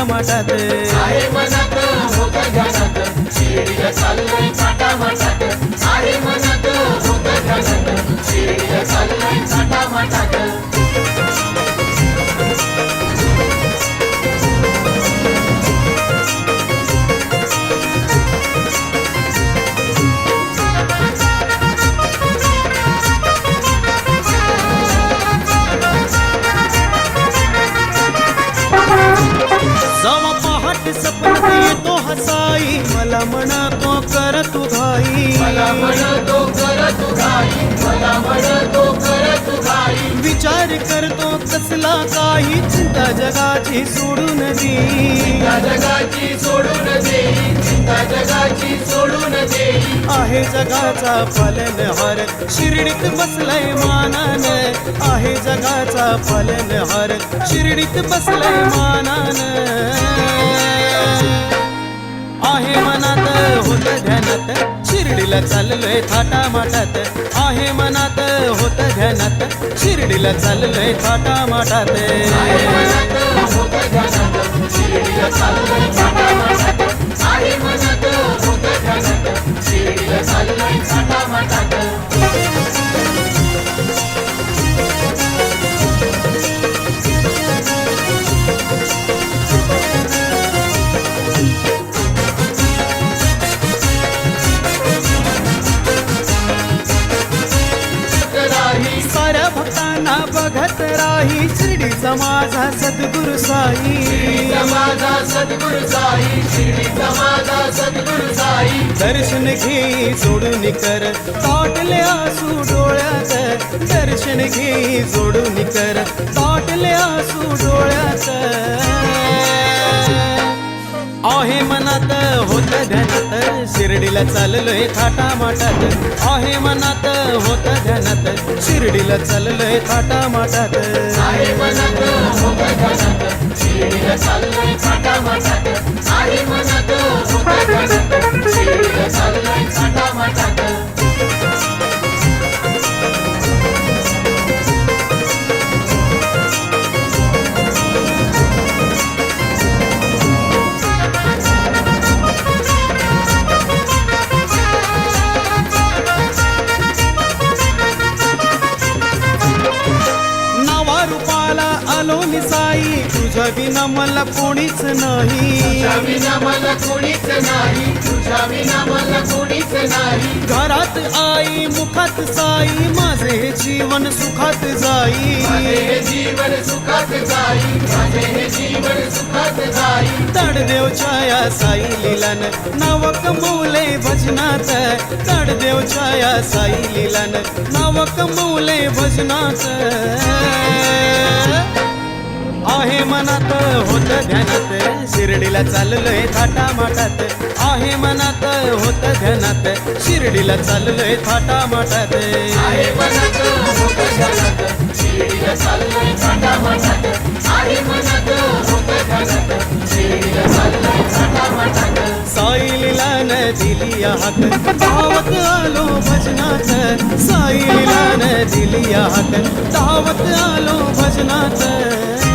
थाटामाटात आहे मनात होत ध्यानात शिर्डीला चाललोय थाटामाटात आहे मनात होत ध्यानात शिर्डीला चाललोय थाटामाटात कर तू घाई. मला म्हणतो कर तू घाई. मला म्हणतो कर तू घाई. विचार करतो कसला काही. चिंता जगाची सोडून दे. चिंता जगाची सोडून चिंता जगाची सोडून देई आहे जगाचा पालनहार शिर्डीत बसलाय मानान. आहे जगाचा पालनहार शिर्डीत बसलाय मानान. आहे मनात होत ध्यानात. शिर्डीला चाललोय थाटामाटात. आहे मनात होत ध्यानात. शिर्डीला चाललोय थाटामाटात. आहे मनात होत ध्यानात. शिर्डीला चाललोय थाटा माटात भक्तांना बघत राही शिर्डीचा माझा सद्गुरु साई. माझा सद्गुरु साई शिर्डीचा माझा सद्गुरु साई. दर्शन घे जोडून कर ताटले आसू डोळ्यात. दर्शन घे जोडून कर ताटले आसू डोळ्यात. आहे मनात होत ध्यानात. शिर्डीला चाललोय थाटा माटात आहे मनात होत ध्यानात. शिर्डीला चाललोय थाटा माटात आहे मनात होत ध्यानात. शिर्डीला चाललोय थाटा माटात आहे मनात होत ध्यानात. शिर्डीला चाललोय थाटा माटात विना मला कोणीच नाही. तुझ्या विना मला कोणीच नाही. तुझ्या विना मला कोणीच नाही. घरात आई मुखात साई माझे हे जीवन सुखात जाई. माझे हे जीवन सुखात जाई. माझे हे जीवन सुखात जाई. तडदेव छाया साई लिलन नाव कमवले भजनात. तडदेव छाया साई लिलन नाव कमवले भजनात. आहे मनात होत ध्यानात. शिर्डीला चाललोय थाटामाटात. आहे मनात होत ध्यानात. शिर्डीला चाललोय थाटामाटात. आहे मनात होत ध्यानात. शिर्डीला चाललोय थाटामाटात. आहे मनात होत ध्यानात. शिर्डीला चाललोय थाटामाटात. साई लिलान दिली हाक. धावत आलो भजनात. साई लिलान दिली हाक. धावत आलो भजनात.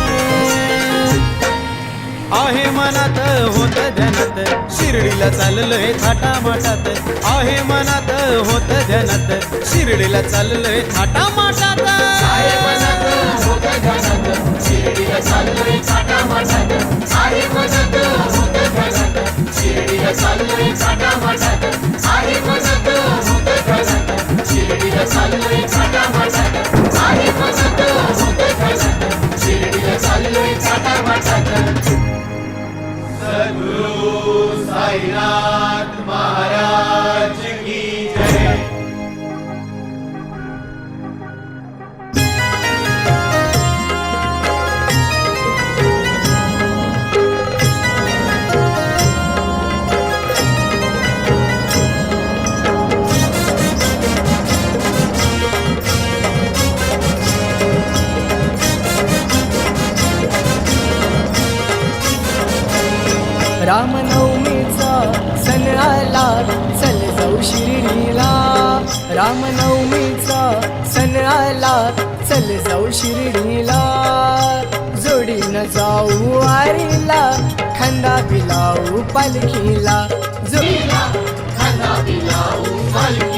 आहे मनात होत ध्यानात. शिर्डीला चाललोय थाटामाटात आहे मनात होत ध्यानात. शिर्डीला चाललोय थाटामाटात आहे मनात होत ध्यानात. शिर्डीला चाललोय थाटामाटात आहे मनात होत ध्यानात. शिर्डीला चाललोय थाटामाटात आहे मनात होत ध्यानात. शिर्डीला चाललोय रामनवमीचा सण आला चल जाऊ शिर्डीला. रामनवमीचा सण आला चल जाऊ शिर्डीला. जोडीनं जाऊ आरीला खांदा बिलाऊ पालखीला. जोडीला खांदा बिलाऊ पालखी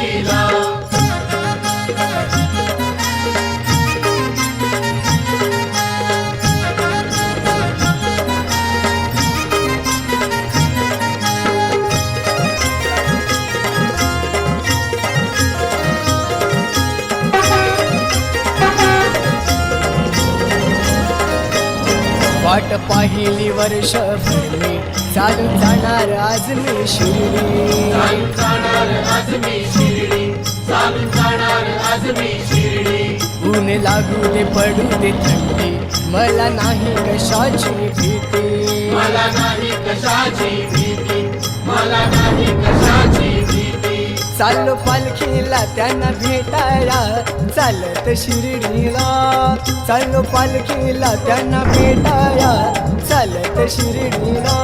वाट पाहिली वर्ष भरली. चालून जाणार आज मी शिर्डी. ऊन लागू दे पडू दे थंडी. मला नाही कशाची भीती. मला नाही कशाची भीती. मला नाही कशाची चाललो पालखीला त्यांना भेटायला. चालत शिर्डीला. चाललो पालखीला त्यांना भेटायला. चालत शिर्डीला.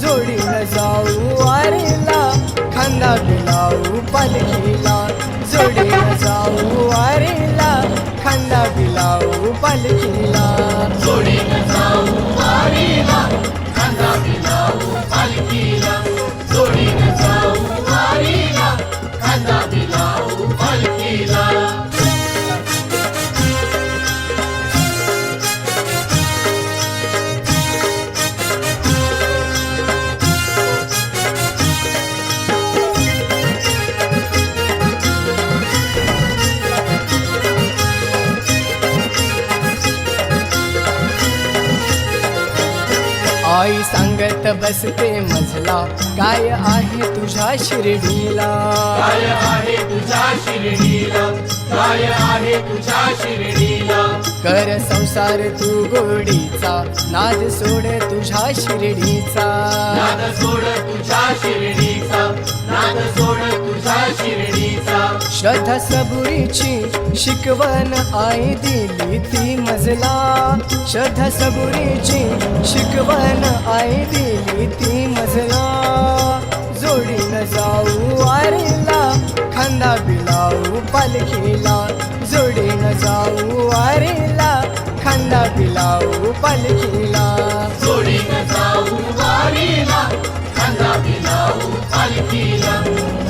जोडीनं जाऊ वारीला. खांदा बिलाऊ पालखीला. जोडीनं जाऊ वारीला. खांदा बिलाऊ पालखीला. जोडीनं जाऊ वारीला. खांदा शिर्डीला काय आहे तुझ्या शिर्डीला. काय आहे तुझ्या शिर्डीला. कर संसार तू गोडीचा. नाद सोड तुझ्या शिर्डीचा. नाद सोड तुझ्या शिर्डीचा. नाद सोड तुझ्या शिर्डीचा. श्रद्धा सबुरीची शिकवण आई दिली ती मजला. श्रद्धा सबुरीची शिकवण आई दिली ती मजला. जोडीनं जाऊ वारीला खांदा बिलाऊ पालखीला. जोडीनं जाऊ वारीला खांदा बिलाऊ पालखीला. जोडीनं जाऊ वारीला खांदा बिलाऊ पालखीला.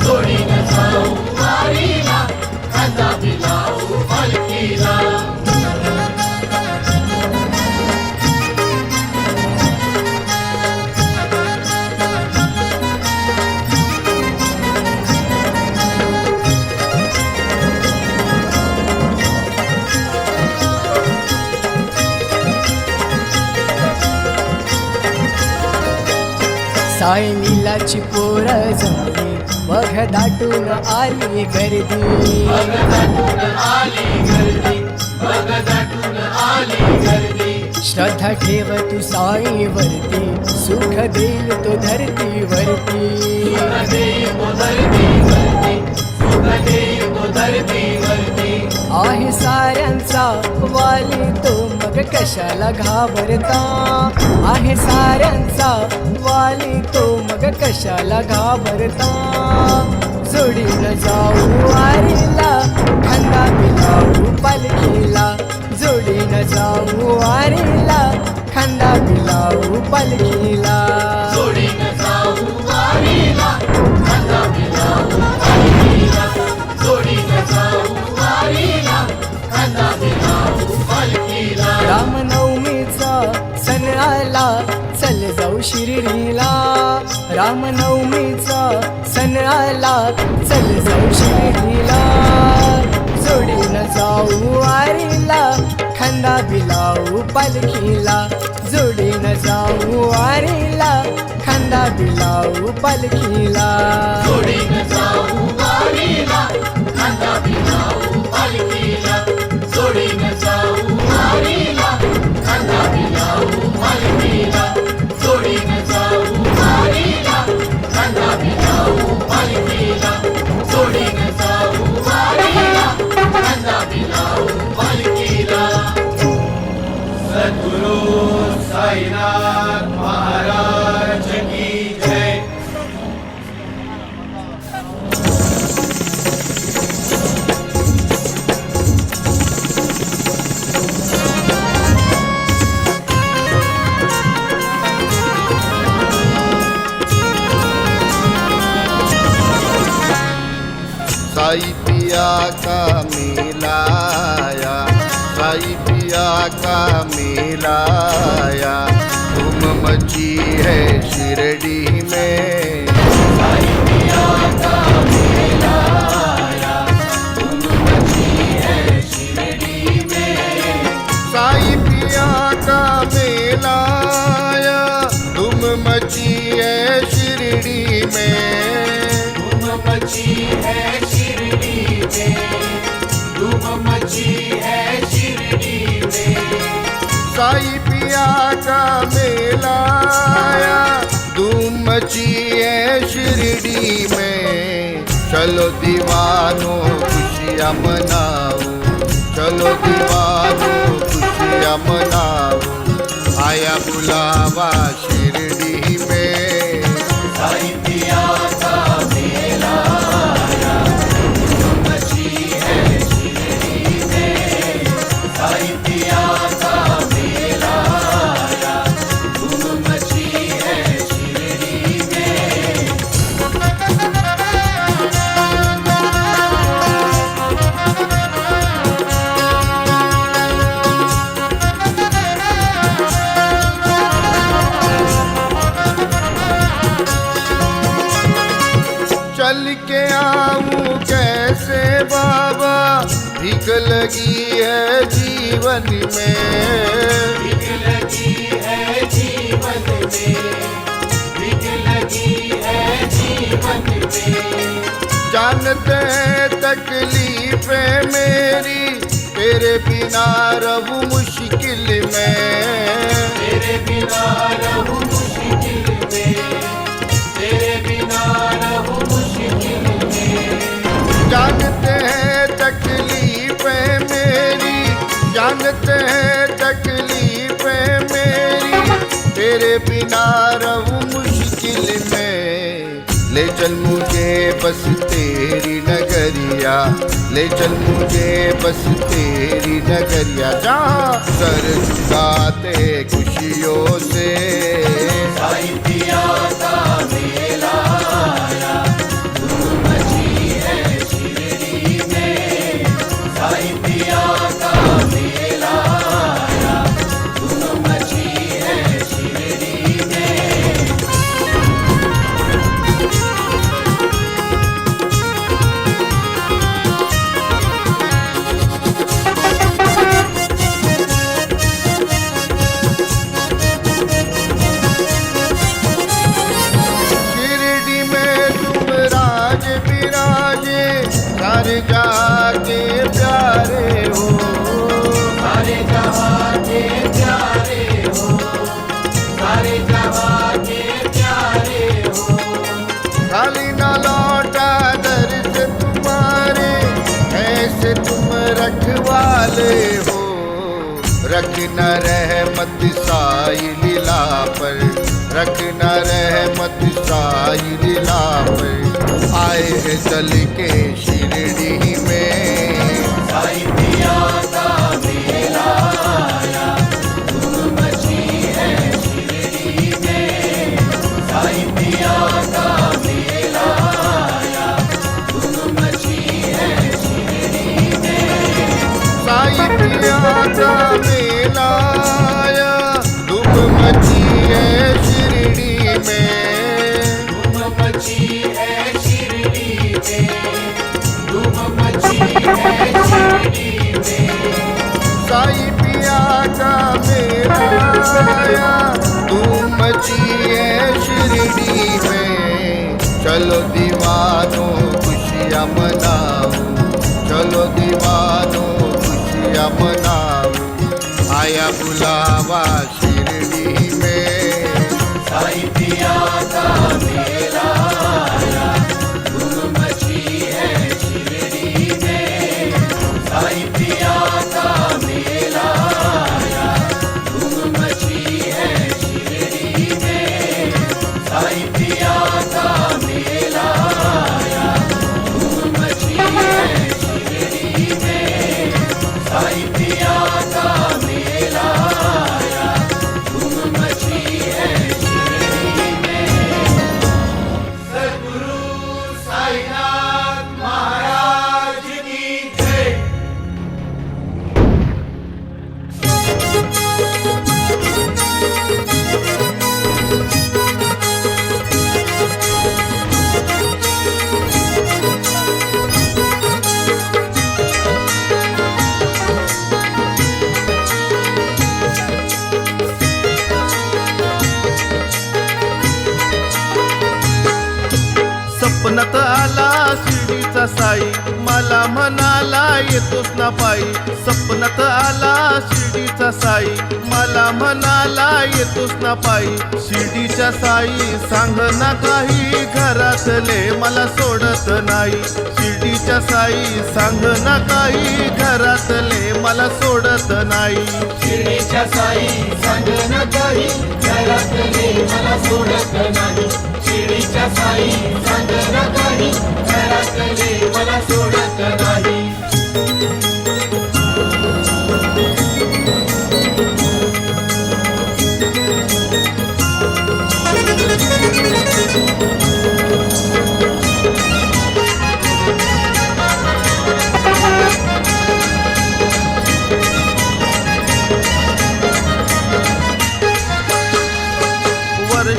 जोडीनं जाऊ वारीला खांदा बिलाऊ पालखीला. साई नीलाची पोर झाली. बघ दाटून आली गर्दी. श्रद्धा ठेव तू साई वरती सुख देईल तो धरती वरती सुख देईल तो धरती वरती आहे साऱ्यांचा वाली तो मग कशाला घाबरता? आहे साऱ्यांचा वाली तो मग कशाला घाबरता? जोडीला जाऊ वारीला सगळे जाऊ शिर्डीला जोडीनं जाऊ वारीला खांदा बिलाऊ पालखीला. जोडीन जाऊ वारीला खांदा बिलाऊ पालखीला. जोडीन जाऊ वारीला खांदा बिलाऊ पालखीला. साई पिया का मिलाया। धूम मची है शिरडी में। साई पिया का मेलाया। धूम मची है शिरडी में। मची है शिरडी में। मची है का मेलाया. धूम मची है शिरडी में. चलो दीवानो खुशियाँ मनाओ. चलो दीवानो खुशियाँ मनाओ. आया बुलावा जीवन में। भीख लगी है जीवन में जानते तकलीफ़ है मेरी, तेरे बिना रहूँ मुश्किल में। तेरे बिना रहूँ तेरे बिना रहूं मुश्किल में। ले चल मुझे बस तेरी नगरिया। ले चल मुझे बस तेरी नगरिया। जहाँ सर झुकाते खुशियों से। साई पिया का रखना रहमत साई लीला पर रखना रहमत साई लीला पर। आए चल के शिरडी में साई पिया का मेला आया धूम मची शिरडी में। चलो दीवानो, खुशियाँ मनाओ चलो दीवानो, खुशियाँ मनाओ आया बुलावा शिरडी में। साई पिया का मेला आया शिर्डीचा साई मला म्हणाला येतोस ना पायी. शिर्डीच्या साई सांग ना काही घरातले मला सोडत नाही. शिर्डीच्या साई सांग ना काही घरातले मला सोडत नाही. शिर्डीच्या साई सांग ना काही घरातले मला सोडत नाही. शिर्डीच्या साई सांग ना काही घरातले मला सोडत नाही.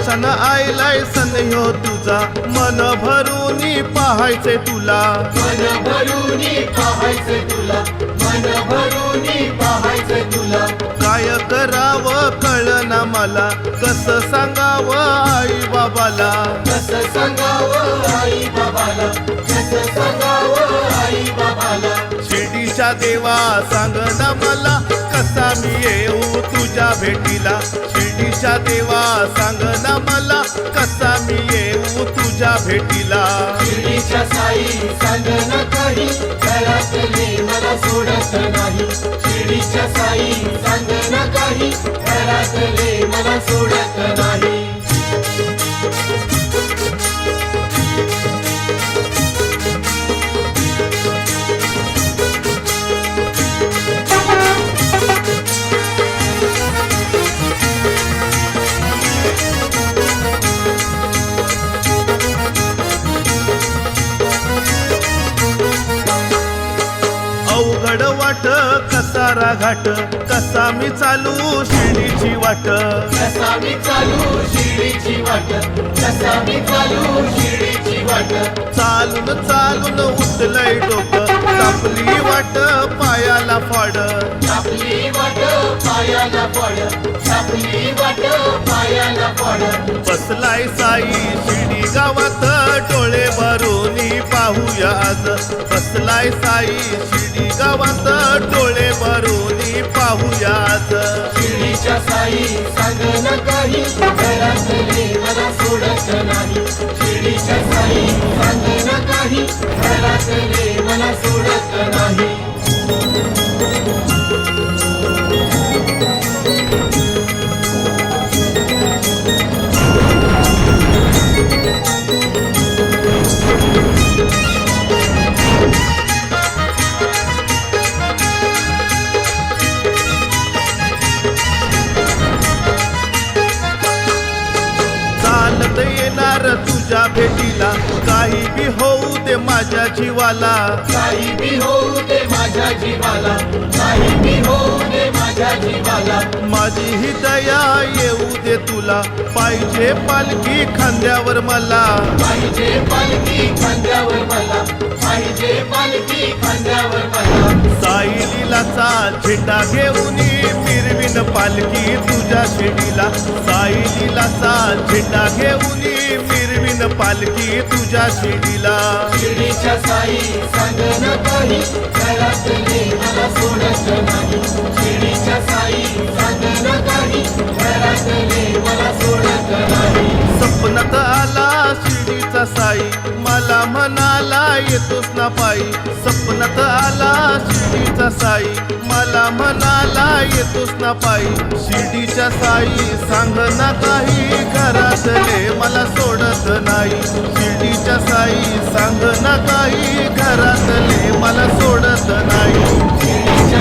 वर्षानं आयलाय सन्यो तुझा. मन भरून पाहायचे तुला. मन भरून पाहायचं तुला. मन भरून पाहायचं तुला. काय करावं कळना मला. कसं सांगावं आई बाबाला. कसं सांगावं आई बाबाला. कसं सांगावं आई बाबाला. शिर्डीच्या देवा सांग ना मला कसा मी येऊ तुझ्या भेटीला? शिर्डीच्या देवा सांग ना मला कसा मी येऊ तुझ्या भेटीला? शिर्डीच्या साई सांग ना काही घरातले मला सोडत नाही. शिर्डीच्या साई सांग ना काही घरातले मला सोडत नाही कसारा घाट कसा मी चालू शिर्डीची वाट. कसा मी चालू शिर्डीची वाट कसा मी चालू शिर्डीची वाट. चालून चालून उठलंय डोकं कापली वाट पायाला फाड. आपली वाट पायाला पड आपली वाट पायाला पड बसलाय साई शिर्डी गावात डोळे भरून पाहूया आज. बसलाय साई. शिडी गावात डोळे भरून पाहूया शिडीच्या साई सांग काही मला सोडत नाही. साई काही मला सोडत नाही. तुझ्या भेटीला काही बी होऊ ते माझ्या जीवाला. काही बी होऊ ते माझ्या जीवाला. काही बी होऊ ते माझ्या जीवाला माझी ही दया येऊ दे तुला. पाहिजे पालखी खांद्यावर मला. पाहिजे पालखी खांद्यावर मला. पाहिजे पालखी खांद्यावर मला. साई लिलाचा झेंडा घेऊन मिरविन पालखी तुझ्या शिडीला. साई लिलाचा झेंडा घेऊन मिरविन पालखी तुझ्या शिडीला. शिर्डीच्या साई सांग न काही घरातले मला सोडत नाही. शिर्डीच्या मला सपनात आला शिडीचा साई. मला म्हणाला येतोच ना पायी. सपनात आला शिर्डीचा साई. मला म्हणाला येतोच ना पायी. शिर्डीच्या साई सांग ना काही घरातले मला सोडत नाही. शिर्डीच्या साई सांग ना काही घरातले मला सोडत नाही.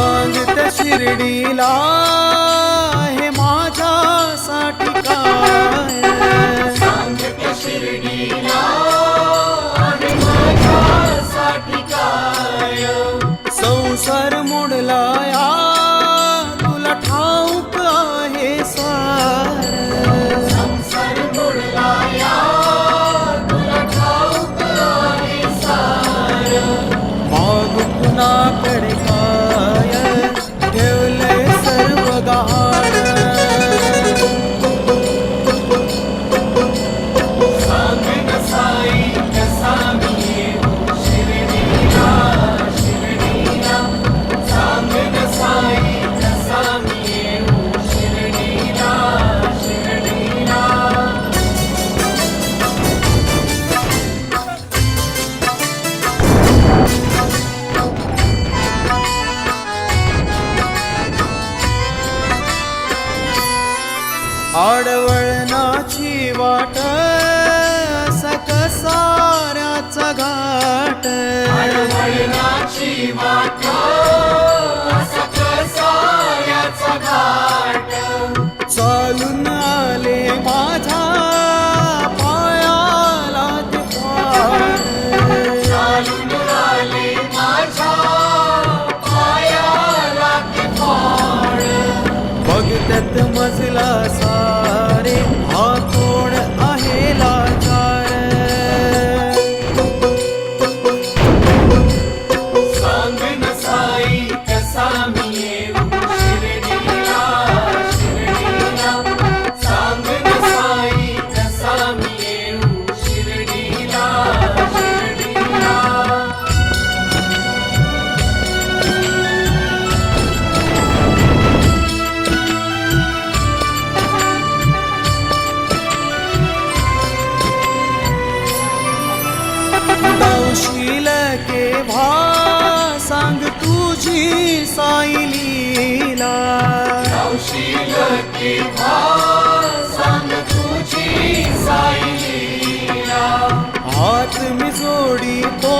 मग त्या शिर्डीला हे माझ्यासाठी काय? शिर्डीला मी जोडी तो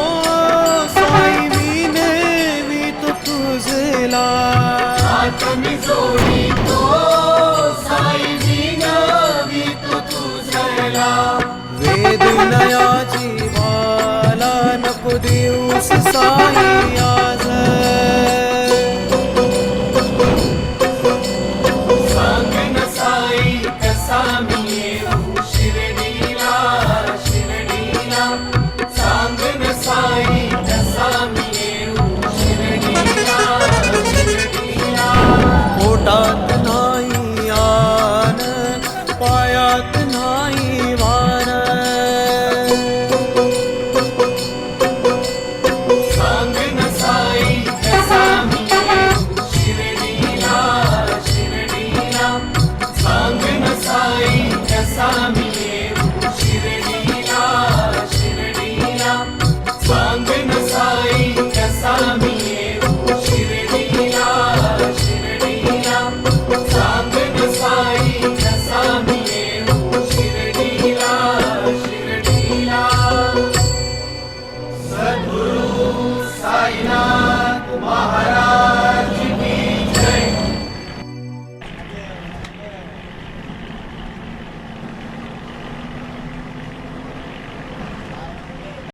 साई मी नेवी तो तुझेला मी जोडी तो साई मी नवी तो तुझेला वेदनया जीवाला नको देऊस साई आज